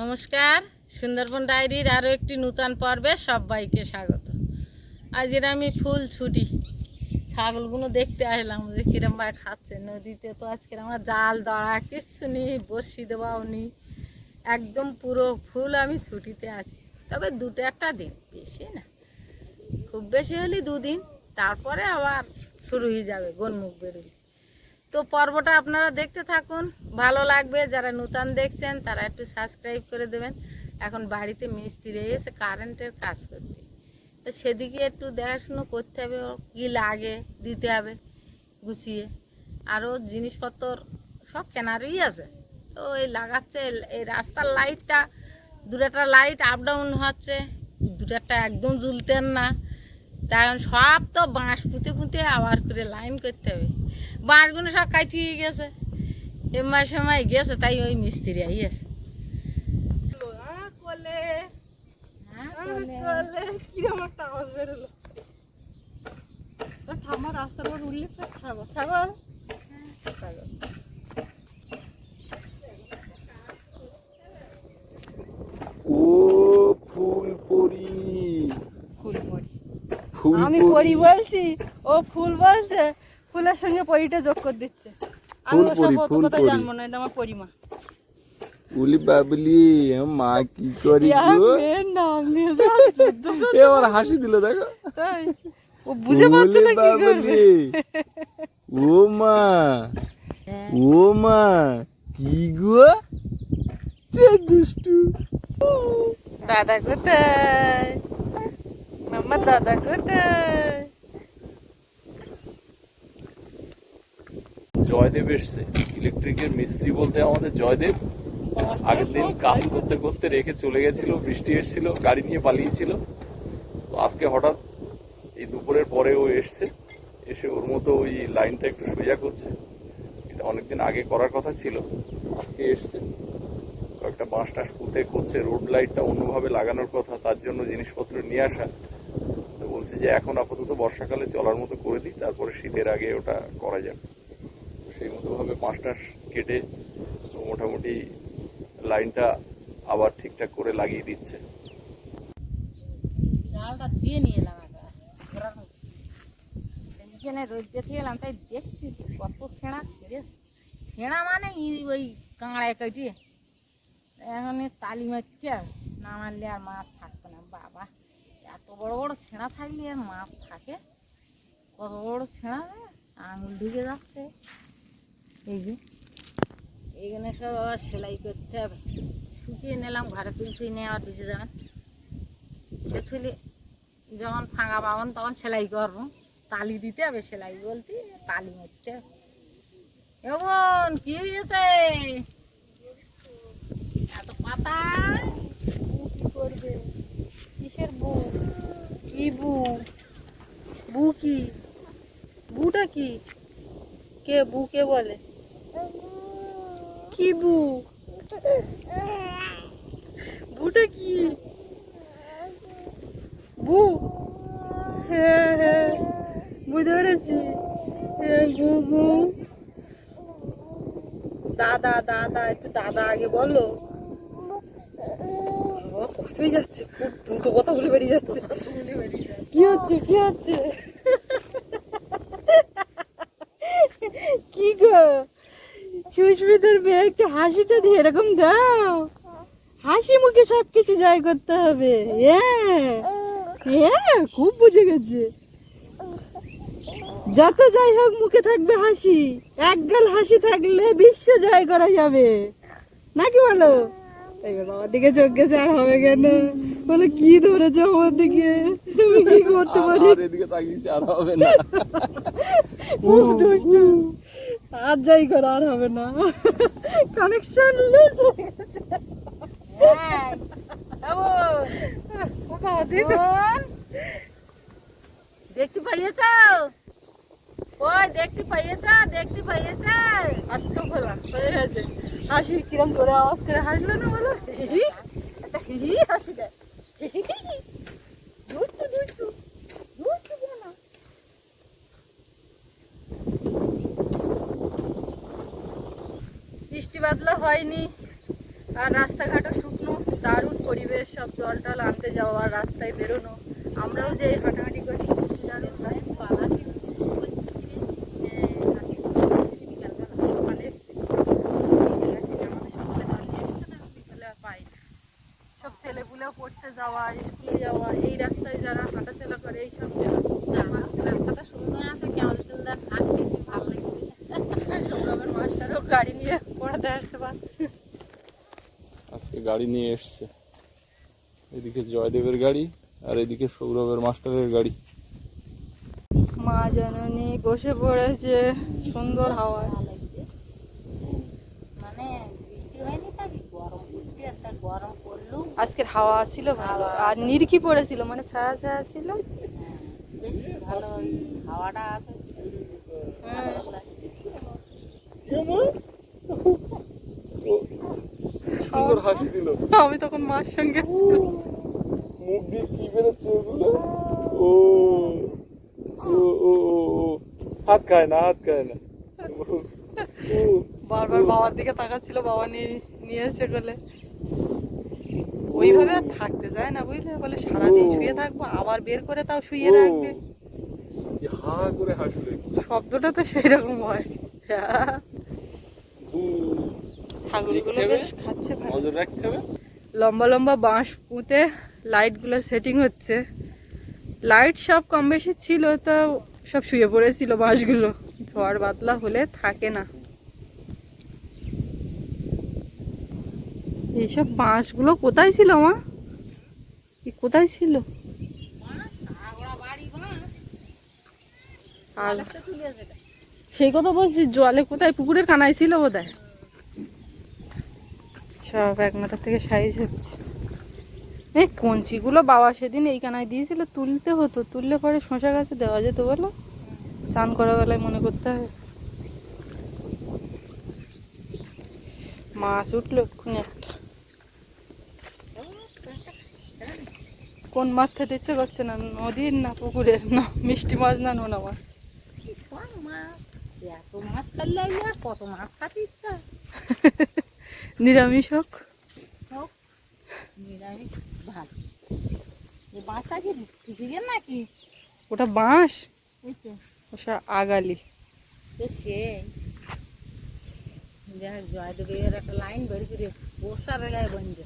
নমস্কার, সুন্দরবন ডায়েরির আরও একটি নূতন পর্বে সবাইকে স্বাগত। আজকের আমি ফুল ছুটি। ছাগলগুলো দেখতে আসলাম, যে কিরম ভাই খাচ্ছে। নদীতে তো আজকে আমার জাল দড়া, কিচ্ছু নেই, বসি দেওয়াও নেই। একদম পুরো ফুল আমি ছুটিতে আছি। তবে দুটো একটা দিন, বেশি না। খুব বেশি হলে দুদিন, তারপরে আবার শুরু হয়ে যাবে গনমুখ বেরোলে। তো পর্বটা আপনারা দেখতে থাকুন। ভালো লাগবে, যারা নূতন দেখছেন, তারা একটু সাবস্ক্রাইব করে দেবেন। এখন বাড়িতে মিস্ত্রি এসে কারেন্টের কাজ করতে তো সেদিকে একটু দেখাশুনো করতে হবে কী লাগে দিতে হবে, গুছিয়ে। আরও জিনিসপত্র সব কেনারই আছে। তো এই লাগাচ্ছে, এই রাস্তার লাইটটা দুটাটা লাইট আপ ডাউন হচ্ছে দুটাটা একদম জ্বলতেন না। তাই সব তো বাঁশ পুঁতে পুঁতে আবার করে লাইন করতে হবে। বাঁশগুলো সব কাটিয়ে গেছে। এমাই সময় গেছে তাই ওই মিস্ত্রি আইয়েছে রাস্তার উঠলে ছাগল ছাগল। আমি পরি বলছি ও ফুল বলছে ফুলের সঙ্গে পরিটা যোগ করে দিচ্ছে। আমি ওসব পরি, অত কথা। জানব না এটা আমার পরিমা। উলি বাবলি মা কি করি গো? নাম নিয়ে। এবার হাসি দিল দেখো। ও বুঝে পারছে না কি করবে। ও মা ও মা কি গো? যে দুষ্টু। দাদা কোথায়? মাম্মা দাদা কোথায়? জয়দেব এসছে। ইলেকট্রিকের মিস্ত্রি বলতে আমাদের জয়দেব। আগের দিন কাজ করতে করতে রেখে চলে গেছিল, বৃষ্টি এসেছিল, গাড়ি নিয়ে পালিয়েছিল। তো আজকে হঠাৎ এই দুপুরের পরে ও এসছে, এসে ওর মতো ওই লাইনটা একটু সোজা করছে। এটা অনেকদিন আগে করার কথা ছিল, আজকে এসছে। কয়েকটা বাঁশ টাস পুঁতে করছে, রোড লাইটটা অন্যভাবে লাগানোর কথা, তার জন্য জিনিসপত্র নিয়ে আসা। তো বলছে যে এখন আপাতত বর্ষাকালে চলার মতো করে দিই, তারপরে শীতের আগে ওটা করা যাবে সেই মতোভাবে বাঁশ টাস কেটে মোটামুটি লাইনটা আবার ঠিকঠাক করে লাগিয়ে দিচ্ছে। ধুয়ে নিয়ে এলাম এলাম তাই কত ছেঁড়া ছেঁড়া মানে ওই তালি আর মাছ না। বাবা এত বড় বড় ছেঁড়া থাকলে মাছ থাকে? কত বড় ছেঁড়া রে, আঙুল ঢুকে যাচ্ছে। এই যে। এইখানে সব আবার সেলাই করতে হবে। শুকিয়ে নিলাম, ঘরে তুলছি নিয়ে আবার ভিজে যাবেন এথুলি যখন ফাঁকা পাবেন তখন সেলাই করব। তালি দিতে হবে, সেলাই বলতে তালি মারতে হবে। এমন কি হয়েছে? এত পাতা? কি করবে? কিসের বু কি বু বু কি? বুটা কি? কে বু কে বলে? কি বু? বুটা কি? বু? হ্যাঁ হ্যাঁ বুঝতে পেরেছি। হ্যাঁ বু বু। দাদা দাদা, একটু দাদা আগে বলো। কষ্ট হয়ে যাচ্ছে? খুব দ্রুত কথা বলে বেরিয়ে যাচ্ছে। কি হচ্ছে কি হচ্ছে? কি গো? সুস্মিতার মেয়ে একটু হাসিটা দিয়ে এরকম দাও। হাসি মুখে সব কিছু জয় করতে হবে। হ্যাঁ। হ্যাঁ খুব বুঝে গেছে। যত যাই হোক মুখে থাকবে হাসি। এক গাল হাসি থাকলে বিশ্ব জয় করা যাবে। নাকি বলো? এবার বাবার দিকে চোখ গেছে আর হবে কেন? বলে কি ধরেছ আমার দিকে? আমি কি করতে পারি? এদিকে তাকিয়েছে আর হবে না। খুব দুষ্টু। আর যাই করো আর হবে না। কানেকশন লুজ হয়ে গেছে। দেখতে পাইয়েছ? ওই দেখতে পাইয়েছ দেখতে পাইয়েছ। হয়ে গেছে হাসি। কিরম করে আওয়াজ করে হাসলো না বলো? হাসি দেয় হি হি হি হি। দুষ্টু দুষ্টু দুষ্টু বোনা বৃষ্টি বাদলা হয়নি। আর রাস্তাঘাটও শুকনো, দারুণ পরিবেশ, সব জল টল আনতে যাওয়া, রাস্তায় বেরোনো। আমরাও যে হাঁটাহাঁটি করছি দারুণ ভাই পালা সকালে এসছি বিকেলে এসেছি, আমাদের সকালে জল নিয়ে এসছে না বিকেলে আর পাই না। সব ছেলেগুলোও পড়তে যাওয়া স্কুলে যাওয়া এই রাস্তায় যারা হাঁটাচলা করে এই সব রাস্তাটা সুন্দর আছে কেমন সুন্দর হাঁটতেছি ভালো লাগছে সৌরভের মাস্টারও গাড়ি নিয়ে পড়াতে আসতে পারছে। আজকে গাড়ি নিয়ে এসছে। এদিকে জয়দেবের গাড়ি আর এদিকে সৌরভের মাস্টারের গাড়ি। মা জননী বসে পড়েছে সুন্দর লাগছে মানে বৃষ্টি হয়নি গরম গরম পড়ল। আজকের হাওয়া ছিল ভালো। আর নিরকি পড়েছিল মানে ছায়া ছায়া ছিল। বেশ ভালো। হাওয়াটা আছে সুন্দর হাসি দিল। আমি তখন মার সঙ্গে মুখ দিয়ে কি বেরোচ্ছে ওগুলো? ও হাত খায় না হাত খায় না। বারবার বাবার দিকে তাকাচ্ছিল বাবা নিয়ে নিয়ে এসে বলে ওইভাবে আর থাকতে চায় না বুঝলে? বলে সারাদিন শুয়ে থাকব আবার বের করে তাও শুয়ে রাখবে। কি হা করে হাসলে। শব্দটা তো সেই রকম হয়। উ, ছাগলগুলো বেশ খাচ্ছে ভালো। রাখতে হবে। লম্বা লম্বা বাঁশ পুঁতে লাইটগুলো সেটিং হচ্ছে। লাইট সব কম বেশি ছিল তো সব শুয়ে পড়েছিল বাঁশগুলো। ঝড় বাতলা হলে থাকে না। এইসব বাঁশগুলো কোথায় ছিল মা? কোথায় ছিল? আর সেই কথা বলছি, জলে কোথায়? পুকুরের কানায় ছিল বোধহয়। সব এক মাথার থেকে সাইজ হচ্ছে। এই কঞ্চিগুলো বাবা সেদিন এই কানায় দিয়েছিল, তুলতে হতো। তুললে পরে শশা গাছে দেওয়া যেত বলো। চান করা বেলায় মনে করতে হবে মাছ উঠল এক্ষুনি একটা। কোন মাছ খেতে ইচ্ছে করছে না? নদীর না পুকুরের? না, মিষ্টি মাছ না নোনা মাছ? এত মাছ খাইলে আর কত মাছ খাতে ইচ্ছা? নিরামিষ হোক। হোক নিরামিষ ভালো কি নাকি? ওটা বাঁশ? আগালি। সে সেই। দেখ জয়দেবের একটা লাইন বের করে পোস্টারের গায়ে বন্ধ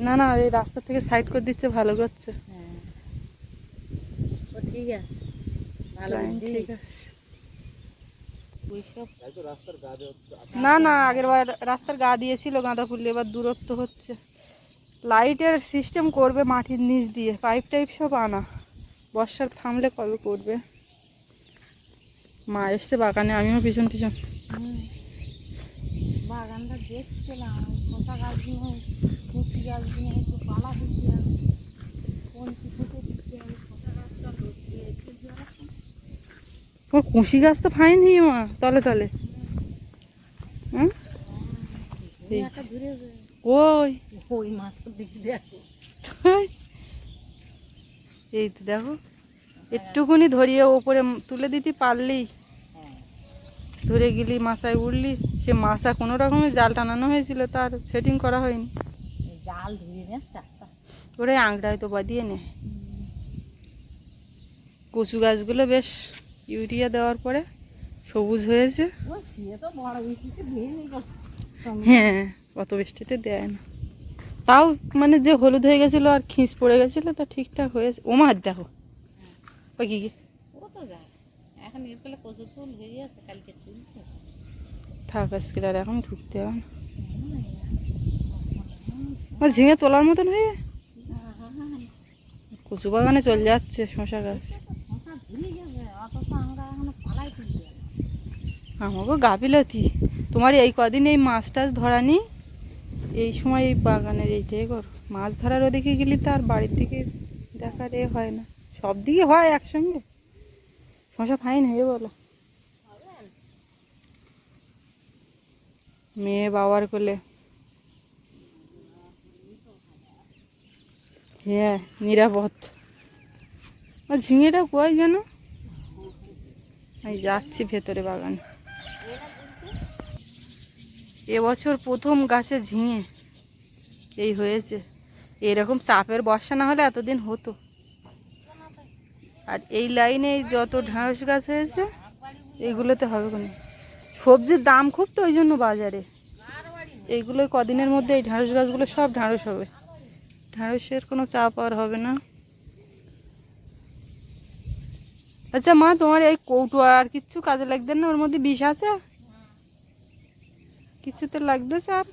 না না এই রাস্তা থেকে সাইড করে দিচ্ছে ভালো করছে। হ্যাঁ। ও ঠিক আছে। ভালো ঠিক আছে। ওইসব? না না আগের বার রাস্তার গা দিয়েছিল গাঁদা ফুল এবার দূরত্ব হচ্ছে। লাইটের সিস্টেম করবে মাটির নিচ দিয়ে পাইপ টাইপ সব আনা। বর্ষার থামলে কবে করবে? মা এসছে বাগানে আমিও পিছন পিছন। বাগানটা দেখছিলাম গাছ নিয়ে মুক্তি গাছ নিয়ে একটু পালা দিতে হবে কোন কিছুতে দিতে হবে শশা গাছটা ধরতে একটু জল ওর কুশি গাছ তো ফাইন হি মা তলে তলে। হুম? এই। ওই ওই মাথার দিকে দেখো। এই তো দেখো একটুকুনি ধরিয়ে ওপরে তুলে দিতে পারলেই হ্যাঁ ধরে গেলি মাসায় উঠলি সে মাসা কোনো রকমের জাল টানানো হয়েছিল তার সেটিং করা হয়নি। জাল ধরে নে ওরে আংড়ায় তো বাদিয়ে নেয় কচু গাছগুলো বেশ ইউরিয়া দেওয়ার পরে সবুজ হয়েছে। হ্যাঁ অত বৃষ্টিতে দেয় না। তাও মানে যে হলুদ হয়ে গেছিল আর খিঁচ পড়ে গেছিল, তা ঠিকঠাক হয়েছে। ও মাছ দেখো। কি থাক আজকে আর এখন ঢুকতে হবে না। ঝিঙে তোলার মতন হয়ে কচু বাগানে চলে যাচ্ছে শশা গাছ। আমাকেও গাফিলতি। তোমার এই কদিন এই মাছ টাছ ধরা নি এই সময় এই বাগানের এইটাই কর। মাছ ধরার ওদিকে গেলে তো আর বাড়ির দিকে দেখার এ হয় না। সব দিকে হয় একসঙ্গে। শশা ফাইন হয়ে বলো। মেয়ে বাবার কোলে। হ্যাঁ নিরাপদ। ঝিঙেটা কয় যেন? আমি যাচ্ছি ভেতরে বাগানে। এবছর প্রথম গাছে ঝিঙে। এই হয়েছে। এরকম চাপের বর্ষা না হলে এতদিন হতো। আর এই লাইনে যত ঢেঁড়স গাছ হয়েছে, এইগুলোতে হবে কোনো। সবজির দাম খুব তো ওই জন্য বাজারে। এইগুলো কদিনের মধ্যে এই ঢেঁড়স গাছগুলো সব ঢেঁড়স হবে। ঢেঁড়সের কোনো চাপ আর হবে না। আচ্ছা মা, তোমার এই কৌটো আর কিচ্ছু কাজে লাগবে না? ওর মধ্যে বিষ আছে? কিছুতে লাগবে, স্যার?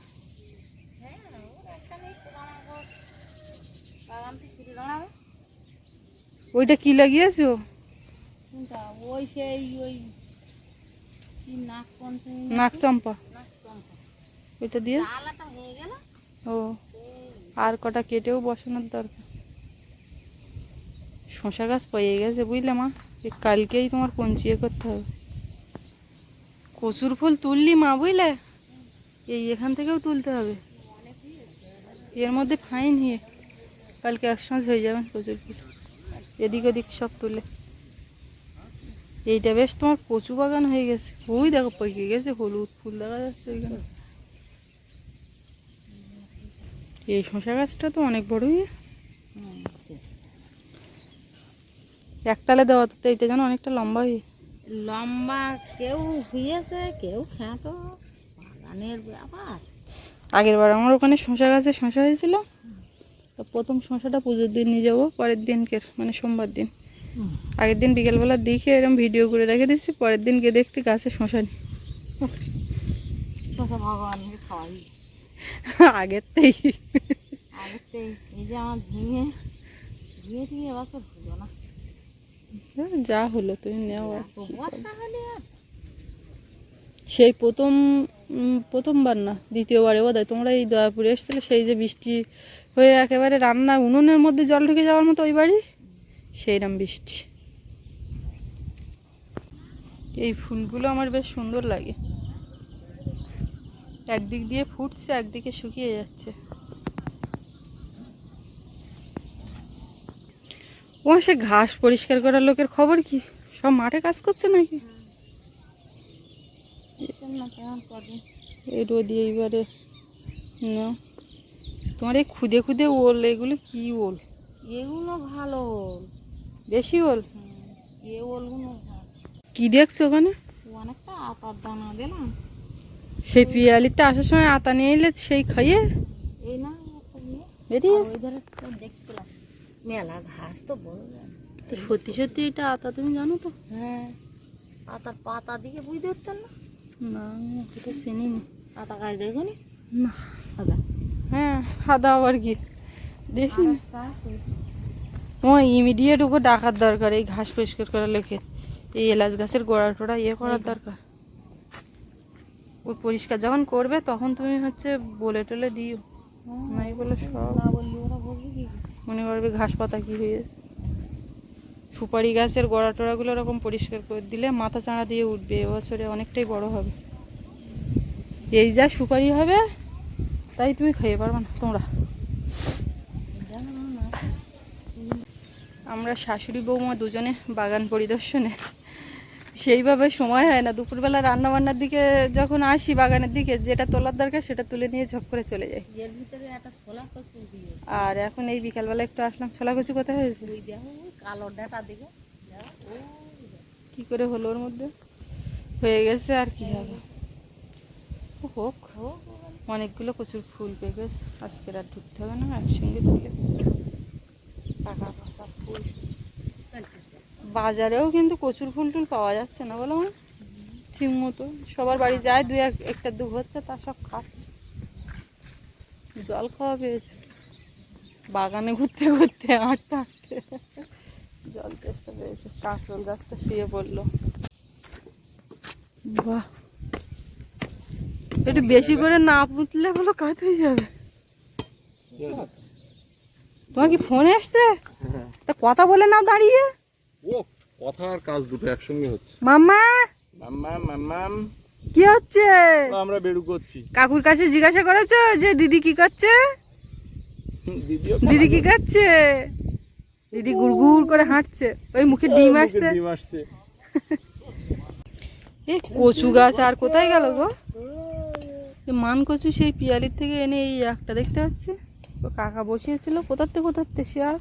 ওইটা কি লাগিয়েছো? ওই সেই ওই নাক চম্পা ওইটা দিয়ে ও, আর কটা কেটেও বসানোর দরকার। শশা গাছ পেয়ে গেছে, বুঝলে মা? কালকেই তোমার পঞ্চিয়ে করতে হবে। কচুর ফুল তুললি মা বুঝলে? এই এখান থেকেও তুলতে হবে। এর মধ্যে ফাইন হিয়ে কালকে একসঙ্গে হয়ে যাবেন কচুর ফুল। এদিক ওদিক সব তুলে। এইটা বেশ তোমার কচু বাগান হয়ে গেছে। ওই দেখো পেকে গেছে, হলুদ ফুল দেখা যাচ্ছে ওইখানে। এই শশা গাছটা তো অনেক বড়ই। একতালে দেওয়া তো এটা যেন অনেকটা লম্বা হয়ে। লম্বা কেউ হয়েছে কেউ খ্যাটো বাগানের ব্যাপার। আগের বার আমার ওখানে শশা গাছে শশা হয়েছিল। তো প্রথম শশাটা পুজোর দিন নিয়ে যাব পরের দিনকে মানে সোমবার দিন। আগের দিন বিকেলবেলা দেখে এরকম ভিডিও করে রেখে দিচ্ছি পরের দিন গিয়ে দেখতে গাছে শশা নেই। ভগবানকে খাওয়াই। আগের থেকে আগের থেকে এই যে আমার ঝিঙে ঝিঙে ঝিঙে এবছর হলো না। যা হলো তুমি নেও সেই প্রথম প্রথমবার না দ্বিতীয়বারে বোধ হয় তোমরা এই দয়াপুরে এসেছিলে সেই যে বৃষ্টি হয়ে একেবারে রান্না উনুনের মধ্যে জল ঢুকে যাওয়ার মতো ওই বাড়ি সেইরকম বৃষ্টি। এই ফুলগুলো আমার বেশ সুন্দর লাগে। একদিক দিয়ে ফুটছে একদিকে শুকিয়ে যাচ্ছে। ও সে ঘাস পরিষ্কার করার লোকের খবর কি? সব মাঠে কাজ করছে নাকি? এই রোদ এইবারে না। তোমার এই খুদে খুদে ওল এগুলো কি ওল? এগুলো ভালো ওল। বেশি ওল? এ ওলগুলো। কি দেখছ ওখানে? অনেকটা আতার দানা দিলাম সেই পিয়ালিতে আসার সময় আতা নিয়ে এলে সেই খাইয়ে? এই না বেরিয়ে আর ওই ধারে তো দেখছিলাম মেলা ঘাস তো না। তো সত্যি সত্যি এটা আতা তুমি জানো তো? হ্যাঁ পাতার পাতা দিকে বুঝতে পারতেন না? না এটা চিনি না পাতা গাছ দেখুনি? না আদা। হ্যাঁ আদা আবার কি? দেখি না। ও ইমিডিয়েট ওকে ডাকার দরকার এই ঘাস পরিষ্কার করার লেখে। এই এলাচ গাছের গোড়া টোড়া ইয়ে করার দরকার। ও পরিষ্কার যখন করবে তখন তুমি হচ্ছে বলে টলে দিও। নাই বলে সব। না বললি ওরা বলবে কি? মনে করবে ঘাস পাতা কী হয়েছে সুপারি গাছের গোড়া টোড়াগুলো ওরকম পরিষ্কার করে দিলে মাথা চাঁড়া দিয়ে উঠবে, এবছরে অনেকটাই বড় হবে। এই যা সুপারি হবে, তাই তুমি খেয়ে পারবে না, তোমরা। আমরা শাশুড়ি বৌমা দুজনে বাগান পরিদর্শনে সেইভাবে সময় হয় না। দুপুরবেলা রান্না বান্নার দিকে যখন আসি বাগানের দিকে যেটা তোলার দরকার সেটা তুলে নিয়ে ঝপ করে চলে যাই। আর এখন এই বিকালবেলা একটু আসলাম। ছোলা কচু কোথায় হয়েছে? কালো ডাটা দিকে ও কি করে হলো ওর মধ্যে? হয়ে গেছে আর কি হবে। হোক অনেকগুলো প্রচুর ফুল পেয়ে গেছে। আজকের আর ঢুকতে হবে না একসঙ্গে তুলে। টাকা পয়সা ফুল। বাজারেও কিন্তু কচুর ফুল টুল পাওয়া যাচ্ছে না বলো মা। ঠিক মতো। সবার বাড়ি যায় দু এক একটা দু হচ্ছে তা সব খাচ্ছে। জল খাওয়া পেয়েছে। বাগানে ঘুরতে ঘুরতে হাঁটতে হাঁটতে। জল চেষ্টা পেয়েছে। কাঁকরোল গাছটা শুয়ে পড়ল। বাহ। একটু বেশি করে না পুঁতলে বলো কাত হয়ে যাবে। তোমার কি ফোন এসছে? তা কথা বলে না দাঁড়িয়ে। ও কথা আর কাজ দুটো একসঙ্গে হচ্ছে। মাম্মা? মাম্মাম মাম্মাম। কি হচ্ছে? আমরা বেড়ু করছি। কাকুর কাছে জিজ্ঞাসা করেছ যে দিদি কি করছে? দিদি কি করছে দিদি গুড় গুড় করে হাঁটছে। ওই মুখে ডিম আসছে। ডিম আসছে। এই কচু গাছ আর কোথায় গেল গো? মান কচু সেই পিয়ালির থেকে এনে এই একটা দেখতে পাচ্ছি। ও কাকা বসিয়েছিল কোথাতে কোথাতে শেয়ার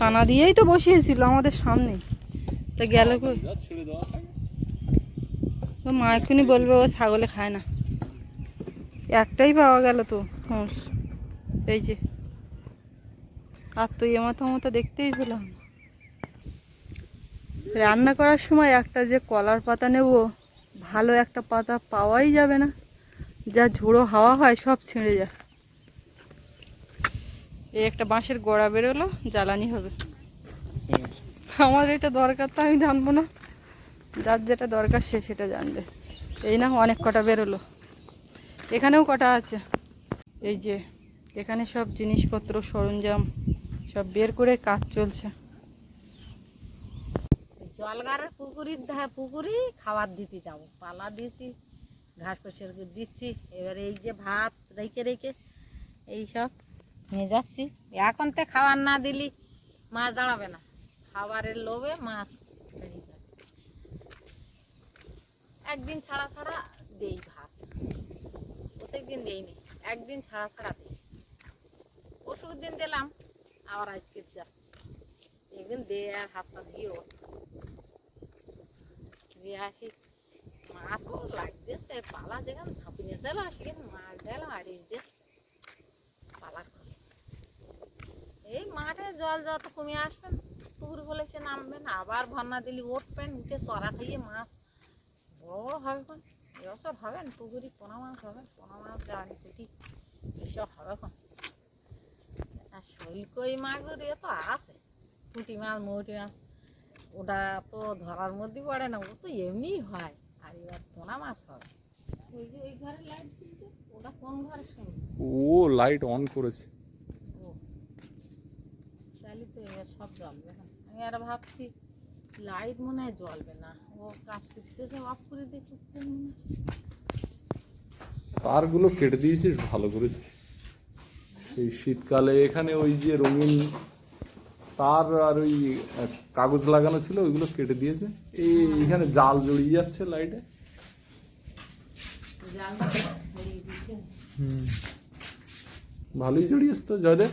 কানা দিয়েই তো বসিয়েছিল, আমাদের সামনে। তা গেল মা এক্ষুনি বলবে, ও ছাগলে খায় না। একটাই পাওয়া গেল তো হোঁস এই যে। আর তো এ মতো মতো দেখতেই পেলাম রান্না করার সময় একটা যে কলার পাতা নেব, ভালো একটা পাতা পাওয়াই যাবে না। যা ঝোড়ো হাওয়া হয়, সব ছিঁড়ে যায়। এই একটা বাঁশের গোড়া বেরোলো জ্বালানি হবে। আমার এটা দরকার তো আমি জানব না। যার যেটা দরকার সে সেটা জানবে। এই না অনেক কটা বেরোলো। এখানেও কটা আছে। এই যে এখানে সব জিনিসপত্র সরঞ্জাম সব বের করে কাজ চলছে। জলগারের পুকুরির ধা- পুকুরি খাবার দিতে যাব। পালা দিয়েছি ঘাস পরিষ্কার দিচ্ছি। এবারে এই যে ভাত রেখে রেখে এই সব। নিয়ে যাচ্ছি। এখন তো খাবার না দিলি মাছ দাঁড়াবে না। খাবারের লোভে মাছ একদিন ছাড়া ছাড়া দেই ভাত। প্রত্যেক দিন দেইনি একদিন ছাড়া ছাড়া দিই। পরশু দিন দিলাম, আবার আজকে যাচ্ছি। একদিন দে আর হাত পা দিয়ে আসি। মাছও লাগতেছে, পালা যেখানে ঝাঁপিয়ে ছিল সেখানে মাছ দিল আড়িয়ে করে এই মাঠে জল যত কমে আসবেন পুকুর বলে সে নামবেন আবার ভন্না দিলি উঠবেন উঠে চড়া খাইয়ে মাছ। বড় বড় হবে কোন এসব হবেন পুকুরি পোনা মাছ হবে পোনা মাছ জানি পুঁটি এসব হবে কোন আর শৈল কই মাগুর এ তো আছে। পুঁটি মাছ মৌটি মাছ ওটা তো ধরার মধ্যে পড়ে না ও তো এমনি হয়। আর এবার পোনা মাছ হবে। ওই যে ওই ঘরে লাইট ছিল ওটা কোন ঘরের সঙ্গে ও লাইট অন করেছে। এবার সব জ্বলবে না। আমি আর ভাবছি লাইট মনে হয় জ্বলবে না। ও কাজ করতেছে অফ করে দিয়ে করতে মনে তারগুলো কেটে দিয়েছিস ভালো করেছিস এই শীতকালে এখানে ওই যে রঙিন তার আর ওই কাগজ লাগানো ছিল ওইগুলো কেটে দিয়েছে। এই এখানে জাল জড়িয়ে যাচ্ছে লাইটে দিচ্ছে ভালোই জড়িয়েছে তো জয়দেব।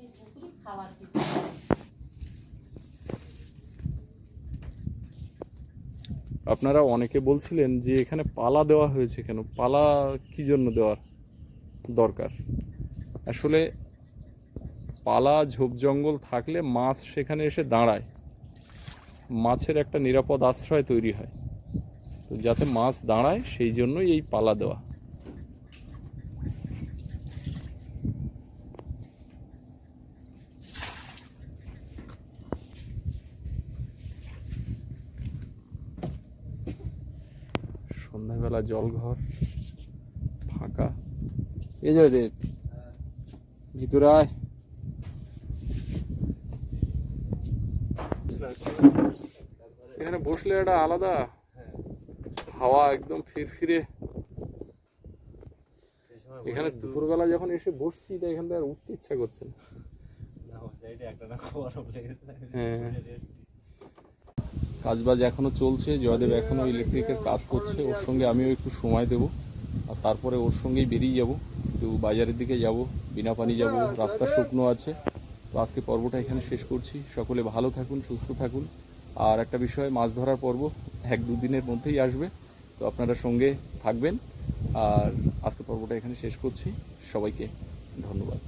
এই পুকুরে খাবার দিতে আপনারা অনেকে বলছিলেন যে এখানে পালা দেওয়া হয়েছে কেন? পালা কি জন্য দেওয়ার দরকার? আসলে পালা, ঝোপ জঙ্গল থাকলে মাছ সেখানে এসে দাঁড়ায়। মাছের একটা নিরাপদ আশ্রয় তৈরি হয়। তো যাতে মাছ দাঁড়ায়, সেই জন্যই এই পালা দেওয়া। জলঘর ফাঁকা। এ জয়দেব ভিতরে আয়। এখানে বসলে একটা আলাদা হাওয়া একদম ফিরফিরে। এখানে দুপুরবেলা যখন এসে বসছি তো এখান থেকে আর উঠতে ইচ্ছা করছে না। হ্যাঁ। কাজবাজ এখনও চলছে, জয়দেব এখনও ইলেকট্রিকের কাজ করছে, ওর সঙ্গে আমিও একটু সময় দেব, আর তারপরে ওর সঙ্গেই বেরিয়ে যাব, একটু বাজারের দিকে যাব, বিনা পানি যাব, রাস্তা শুকনো আছে, তো আজকে পর্বটা এখানে শেষ করছি, সকলে ভালো থাকুন, সুস্থ থাকুন, আর একটা বিষয় মাছ ধরার পর্ব এক দুদিনের মধ্যেই আসবে, তো আপনারা সঙ্গে থাকবেন, আর আজকে পর্বটা এখানে শেষ করছি, সবাইকে ধন্যবাদ।